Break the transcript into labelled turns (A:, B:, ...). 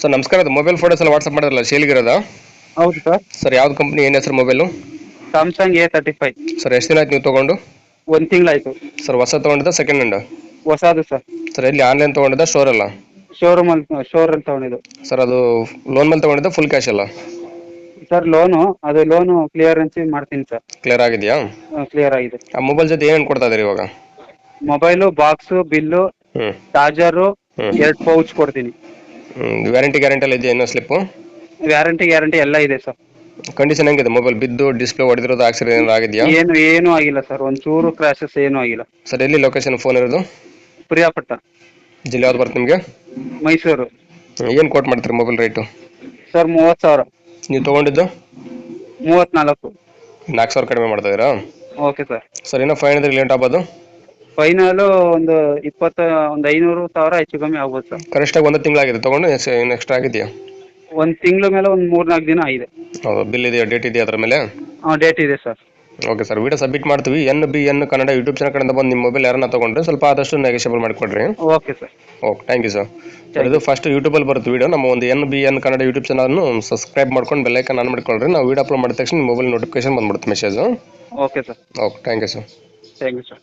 A: Sir ನಮಸ್ಕಾರ. ಅದು mobile photos ಎಲ್ಲ ವಾಟ್ಸಪ್ ಮಾಡಿದ್ರಲ್ಲ ಶೇಲ್ಗಿರೋದ
B: ಹೌದು ಸರ್.
A: ಸರ್ ಯಾವ್ದು ಕಂಪ್ನಿ ಏನು ಹೆಸರು mobile
B: Samsung A thirty five
A: sir ಎಷ್ಟು ದಿನ ಆಯ್ತು ನೀವು ತೊಗೊಂಡು?
B: ಒಂದು ತಿಂಗಳಾಯ್ತು.
A: ಸರ್ ಹೊಸ ತೊಗೊಂಡಿದ್ದ ಸೆಕೆಂಡ್ ಹ್ಯಾಂಡ್
B: ಹೊಸದು ಸರ್.
A: ಸರ್ ಎಲ್ಲಿ ಆನ್ಲೈನ್ ತೊಗೊಂಡಿದ್ದ ಸ್ಟೋರ್ ಅಲ್ಲ?
B: ಶೋರೂಮ್ ಅಲ್ಲಿ ಶೋರೂಮ್ ತಗೊಂಡಿದ್ದು.
A: ಸರ್ ಅದು ಲೋನ್ ಮೇಲೆ ತೊಗೊಂಡಿದ್ದ ಫುಲ್ ಕ್ಯಾಶ್ ಅಲ್ಲ?
B: ಸರ್ ಲೋನು ಅದು ಲೋನು ಕ್ಲಿಯರೆನ್ಸ್ ಮಾಡ್ತೀನಿ ಸರ್.
A: ಕ್ಲಿಯರ್ ಆಗಿದೆಯಾ?
B: ಕ್ಲಿಯರ್ ಆಗಿದೆ.
A: ಆ ಮೊಬೈಲ್ ಜೊತೆ ಏನೇನು ಕೊಡ್ತಾ ಇದ್ದೀರಿ ಇವಾಗ?
B: ಮೊಬೈಲು ಬಾಕ್ಸು ಬಿಲ್ಲು
A: ಹ್ಞೂ
B: ಚಾರ್ಜರು. ಎರಡು ಪೌಚ್ ಕೊಡ್ತೀನಿ.
A: ವ್ಯಾರಂಟಿ ಗ್ಯಾರಂಟಿ ಎಲ್ಲ ಇದೆಯಾ ಇನ್ನೂ ಸ್ಲಿಪ್ಪು
B: ವ್ಯಾರಂಟಿ ಗ್ಯಾರಂಟಿ ಎಲ್ಲ ಇದೆ ಸರ್
A: ಕಂಡೀಷನ್ ಹೆಂಗಿದೆ? ಮೊಬೈಲ್ ಬಿದ್ದು ಡಿಸ್ಪ್ಲೇ ಹೊಡೆದಿರೋದು ಆಕ್ಸಿಡೆಂಟ್ ಏನಾದ್ರು ಆಗಿದೆಯಾ?
B: ಏನು ಏನೂ ಆಗಿಲ್ಲ ಸರ್ ಒಂದು ಚೂರು ಕ್ರ್ಯಾಶಸ್ ಏನೂ ಆಗಿಲ್ಲ.
A: ಸರ್ ಎಲ್ಲಿ ಲೊಕೇಶನ್ ಫೋನ್ ಇರೋದು?
B: ಪ್ರಿಯಾಪಟ್ಟ
A: ಜಿಲ್ಲೆ ಯಾವ್ದು ಬರುತ್ತೆ ನಿಮಗೆ?
B: ಮೈಸೂರು.
A: ಏನು ಕೋಟ್ ಮಾಡ್ತೀರಿ ಮೊಬೈಲ್ ರೇಟು
B: ಸರ್ ಮೂವತ್ತು ಸಾವಿರ.
A: ನೀವು ತೊಗೊಂಡಿದ್ದು?
B: ಮೂವತ್ತ್ನಾಲ್ಕು
A: ನಾಲ್ಕು ಸಾವಿರ ಕಡಿಮೆ ಮಾಡ್ತಾ ಇದ್ದೀರಾ?
B: ಓಕೆ ಸರ್
A: ಸರ್ ಏನೋ ಫೈವ್ ಹಂಡ್ರೆಡ್ ಲೇಟ್ ಆಗ್ಬೋದು?
B: ಫೈನಲು ಒಂದು ಇಪ್ಪತ್ತ ಒಂದು ಐನೂರು ಸಾವಿರ ಹೆಚ್ಚು ಕಮ್ಮಿ ಆಗ್ಬೋದು ಸರ್.
A: ಕನಿಷ್ಠ ಒಂದು ತಿಂಗಳಾಗಿದೆ ತೊಗೊಂಡು ಇನ್ನು ಎಕ್ಸ್ಟ್ರಾ ಆಗಿದೆಯಾ?
B: ಒಂದ್ ತಿಂಗಳ ಮೇಲೆ ಒಂದು ಮೂರ್ನಾಲ್ಕು ದಿನ ಆಗಿದೆ.
A: ಹೌದು ಬಿಲ್ ಇದೆಯಾ ಡೇಟ್ ಇದೆಯಾ ಅದ್ರ ಮೇಲೆ?
B: ಹಾಂ ಡೇಟ್ ಇದೆ sir.
A: Okay sir video submit ಮಾಡ್ತೀವಿ. N B N Kannada YouTube channel ಕಡೆಯಿಂದ ಬಂದು ನಿಮ್ಮ ಮೊಬೈಲ್ ಯಾರನ್ನ ತೊಗೊಂಡ್ರೆ ಸ್ವಲ್ಪ ಆದಷ್ಟು ನೆಗೋಷಿಯಬಲ್ ಮಾಡಿಕೊಡ್ರಿ.
B: Okay sir
A: okay thank you sir sir ಇದು ಫಸ್ಟ್ ಯೂಟ್ಯೂಬಲ್ಲಿ ಬರುತ್ತೆ ವಿಡಿಯೋ ನಮ್ಮ ಒಂದು N B N Kannada YouTube ಚಾನಲ್ನು subscribe ಮಾಡ್ಕೊಂಡು ಬೆಲ್ಲೈಕನ್ ಆನ್ ಮಾಡ್ಕೊಳ್ರಿ. ನಾವು ವಿಡಿಯೋ ಅಪ್ಲೋಡ್ ಮಾಡಿದ ತಕ್ಷಣ ನಿಮ್ಮ ಮೊಬೈಲ್ ನೋಟಿಫಿಕೇಶನ್ ಬಂದ್ಬಿಡುತ್ತೆ message
B: okay sir
A: okay thank you sir
B: thank you sir